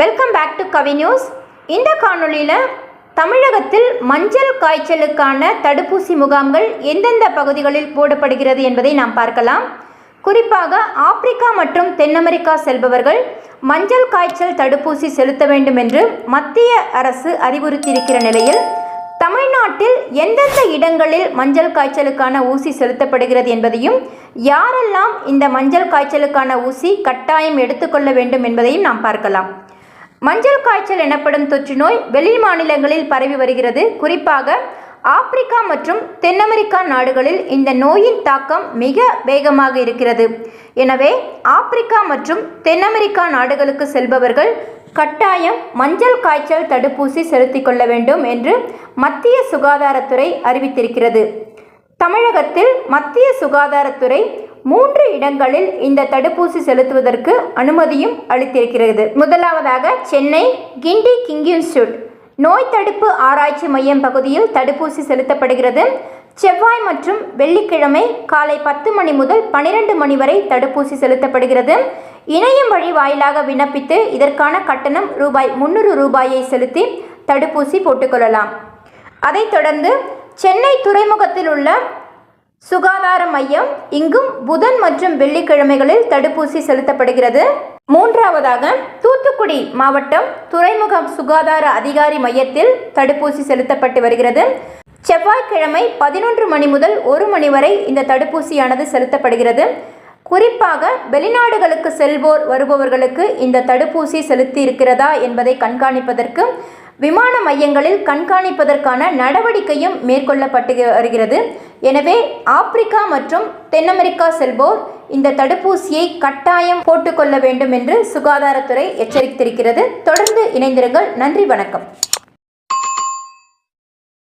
Welcome back to Kavi news இந்த காணொலியில் தமிழகத்தில் மஞ்சள் காய்ச்சலுக்கான தடுப்பூசி முகாம்கள் எந்தெந்த பகுதிகளில் போடப்படுகிறது என்பதை நாம் பார்க்கலாம். குறிப்பாக ஆப்பிரிக்கா மற்றும் தென் அமெரிக்கா செல்பவர்கள் மஞ்சள் காய்ச்சல் தடுப்பூசி செலுத்த வேண்டும் என்று மத்திய அரசு அறிவுறுத்தியிருக்கிற நிலையில் தமிழ்நாட்டில் எந்தெந்த இடங்களில் மஞ்சள் காய்ச்சலுக்கான ஊசி செலுத்தப்படுகிறது என்பதையும் யாரெல்லாம் இந்த மஞ்சள் காய்ச்சலுக்கான ஊசி கட்டாயம் எடுத்துக்கொள்ள வேண்டும் என்பதையும் நாம் பார்க்கலாம். மஞ்சள் காய்ச்சல் எனப்படும் தொற்று நோய் வெளி மாநிலங்களில் பரவி வருகிறது. குறிப்பாக ஆப்பிரிக்கா மற்றும் தென் அமெரிக்கா நாடுகளில் இந்த நோயின் தாக்கம் மிக வேகமாக இருக்கிறது. எனவே ஆப்பிரிக்கா மற்றும் தென் அமெரிக்கா நாடுகளுக்கு செல்பவர்கள் கட்டாயம் மஞ்சள் காய்ச்சல் தடுப்பூசி செலுத்திக் கொள்ள வேண்டும் என்று மத்திய சுகாதாரத்துறை அறிவித்திருக்கிறது. தமிழகத்தில் மத்திய சுகாதாரத்துறை மூன்று இடங்களில் இந்த தடுப்பூசி செலுத்துவதற்கு அனுமதியும் அளித்திருக்கிறது. முதலாவதாக சென்னை கிண்டி கிங் இன்ஸ்டியூட். நோய் தடுப்பு ஆராய்ச்சி மையம் பகுதியில் தடுப்பூசி செலுத்தப்படுகிறது. செவ்வாய் மற்றும் வெள்ளிக்கிழமை காலை பத்து மணி முதல் பனிரெண்டு மணி வரை தடுப்பூசி செலுத்தப்படுகிறது. இணையம் வழி வாயிலாக விண்ணப்பித்து இதற்கான கட்டணம் ரூபாய் முந்நூறு ரூபாயை செலுத்தி தடுப்பூசி போட்டுக்கொள்ளலாம் அதைத் தொடர்ந்து சென்னை துறைமுகத்தில் உள்ள சுகாதார மையம் இங்கும் புதன் மற்றும் வெள்ளிக்கிழமைகளில் தடுப்பூசி செலுத்தப்படுகிறது. மூன்றாவதாக தூத்துக்குடி மாவட்டம் துறைமுகம் சுகாதார அதிகாரி மையத்தில் தடுப்பூசி செலுத்தப்பட்டு வருகிறது. செவ்வாய்க்கிழமை பதினொன்று மணி முதல் ஒரு மணி வரை இந்த தடுப்பூசியானது செலுத்தப்படுகிறது. குறிப்பாக வெளிநாடுகளுக்கு செல்வோர் வருபவர்களுக்கு இந்த தடுப்பூசி செலுத்தி இருக்கிறதா என்பதை கண்காணிப்பதற்கு விமான மையங்களில் கண்காணிப்பதற்கான நடவடிக்கையும் மேற்கொள்ளப்பட்டு வருகிறது. எனவே ஆப்பிரிக்கா மற்றும் தென் அமெரிக்கா செல்வோர் இந்த தடுப்பூசியை கட்டாயம் போட்டுக்கொள்ள வேண்டும் என்று சுகாதாரத்துறை எச்சரித்திருக்கிறது. தொடர்ந்து இணைந்திருங்கள். நன்றி வணக்கம்.